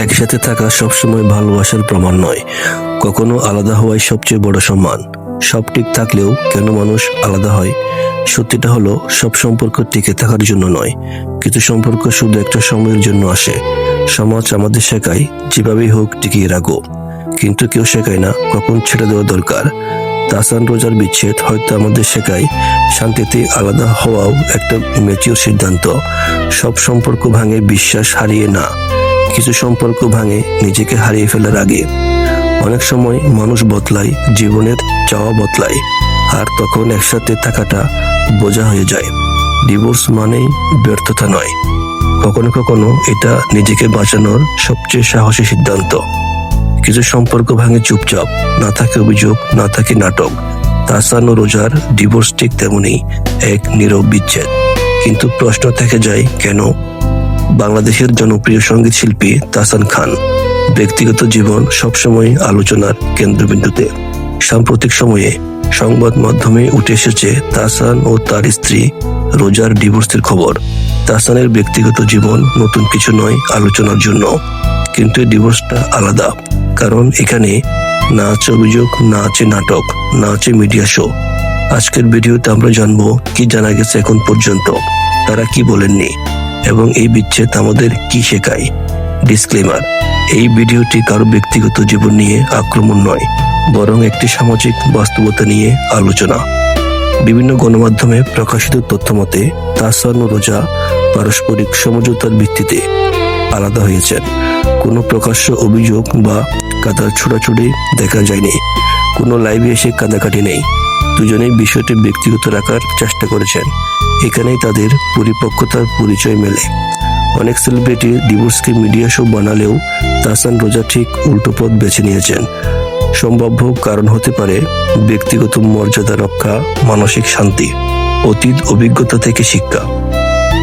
একসাথে থাকা সবসময় ভালোবাসার প্রমাণ নয়। কখনো আলাদা হওয়াই সবচেয়ে বড় সম্মান। সব ঠিক থাকলেও কেন মানুষ আলাদা হয়? সত্যিটা হলো, সব সম্পর্ক টিকে থাকার জন্য নয়। কিছু সম্পর্ক শুধু একটা সময়ের জন্য আসে। সমাজ আমাদের শেখায়, যেভাবেই হোক টিকিয়ে রাখো। কিন্তু কেউ শেখায় না কখন ছেড়ে দেওয়া দরকার। তাসান রোজার বিচ্ছেদ হয়তো আমাদের শেখায়, শান্তিতে আলাদা হওয়াও একটা ম্যাচিওর সিদ্ধান্ত। সব সম্পর্ক ভাঙে বিশ্বাস হারিয়ে না। কিছু সম্পর্ক ভাঙে নিজেকে হারিয়ে ফেলার আগে। অনেক সময় মানুষ বদলায়, জীবনের চাওয়া বদলায়, আর তখন একসাথে থাকাটা বোঝা হয়ে যায়। ডিভোর্স মানেই ব্যর্থতা নয়। কখনো কখনো এটা নিজেকে বাঁচানোর সবচেয়ে সাহসী সিদ্ধান্ত। কিছু সম্পর্ক ভাঙে চুপচাপ, না থাকে অভিযোগ, না থাকে নাটক। তাসান রোজার ডিভোর্স ঠিক তেমনি এক নীরব বিচ্ছেদ। কিন্তু প্রশ্ন থেকে যায় কেন? বাংলাদেশের জনপ্রিয় সংগীত শিল্পী তাসান খান ব্যক্তিগত জীবন সবসময় আলোচনার কেন্দ্রবিন্দুতে। সাম্প্রতিক সময়ে সংবাদ মাধ্যমে উঠে এসেছে তাসান ও তার স্ত্রী রোজার ডিভোর্সের খবর। তাসানের ব্যক্তিগত জীবন নতুন কিছু নয় আলোচনার জন্য। কিন্তু ডিভোর্সটা আলাদা, কারণ এখানে না আছে অভিযোগ না আছে নাটক না আছে মিডিয়া শো। আজকের ভিডিওতে আমরা জানব কি জানা গেছে এখন পর্যন্ত, তারা কি বলেননি। এবং এই বিচ্ছেদ আমাদের কি শেখায়? ডিসক্লেমার এই ভিডিওটি কারও ব্যক্তিগত জীবন নিয়ে আক্রমণ নয়, বরং একটি সামাজিক বাস্তবতা নিয়ে আলোচনা। বিভিন্ন গণমাধ্যমে প্রকাশিত তথ্য মতে, তাসান ও রোজা পারস্পরিক সমঝোতার ভিত্তিতে আলাদা হয়েছেন। কোনো প্রকাশ্য অভিযোগ বা কাদার ছোড়াছুড়ি দেখা যায়নি। কোনো লাইভে এসে কাদাকাটি নেই। দুজনেই বিষয়টি ব্যক্তিগত রাখার চেষ্টা করেছেন। এখানেই তাদের পরিপক্কতার পরিচয় মেলে। অনেক সেলিব্রিটি ডিভোর্সকে মিডিয়া শো বানালেও তাসান রোজা ঠিক উল্টো পথ বেছে নিয়েছেন। সম্ভাব্য কারণ হতে পারে ব্যক্তিগত মর্যাদা রক্ষা, মানসিক শান্তি, অতীত অভিজ্ঞতা থেকে শিক্ষা।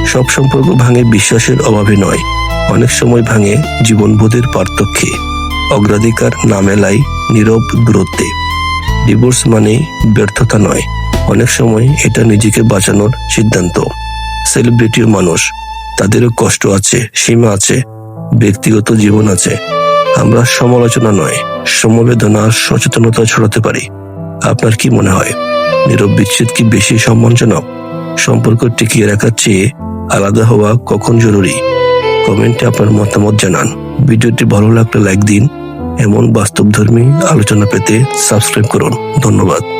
সব সম্পর্ক ভাঙে বিশ্বাসের অভাবে নয়। অনেক সময় ভাঙে জীবনবোধের পার্থক্যে। অগ্রাধিকার না মেলায় নীরব দূরত্বে। ডিভোর্স মানে ব্যর্থতা নয়। অনেক সময় এটা নিজেকে বাঁচানোর সিদ্ধান্ত। সেলিব্রিটিও মানুষ, তাদেরও কষ্ট আছে, সীমা আছে, ব্যক্তিগত জীবন আছে। আমরা সমালোচনা নয়, সমবেদনা আর সচেতনতা ছড়াতে পারি। আপনার কি মনে হয়? নীরব বিচ্ছেদ কি বেশি সম্মানজনক? সম্পর্ক টিকিয়ে রাখার চেয়ে আলাদা হওয়া কখন জরুরি? কমেন্টে আপনার মতামত জানান। ভিডিওটি ভালো লাগলে লাইক দিন এমন বাস্তবধর্মী আলোচনা পেতে সাবস্ক্রাইব করুন। ধন্যবাদ।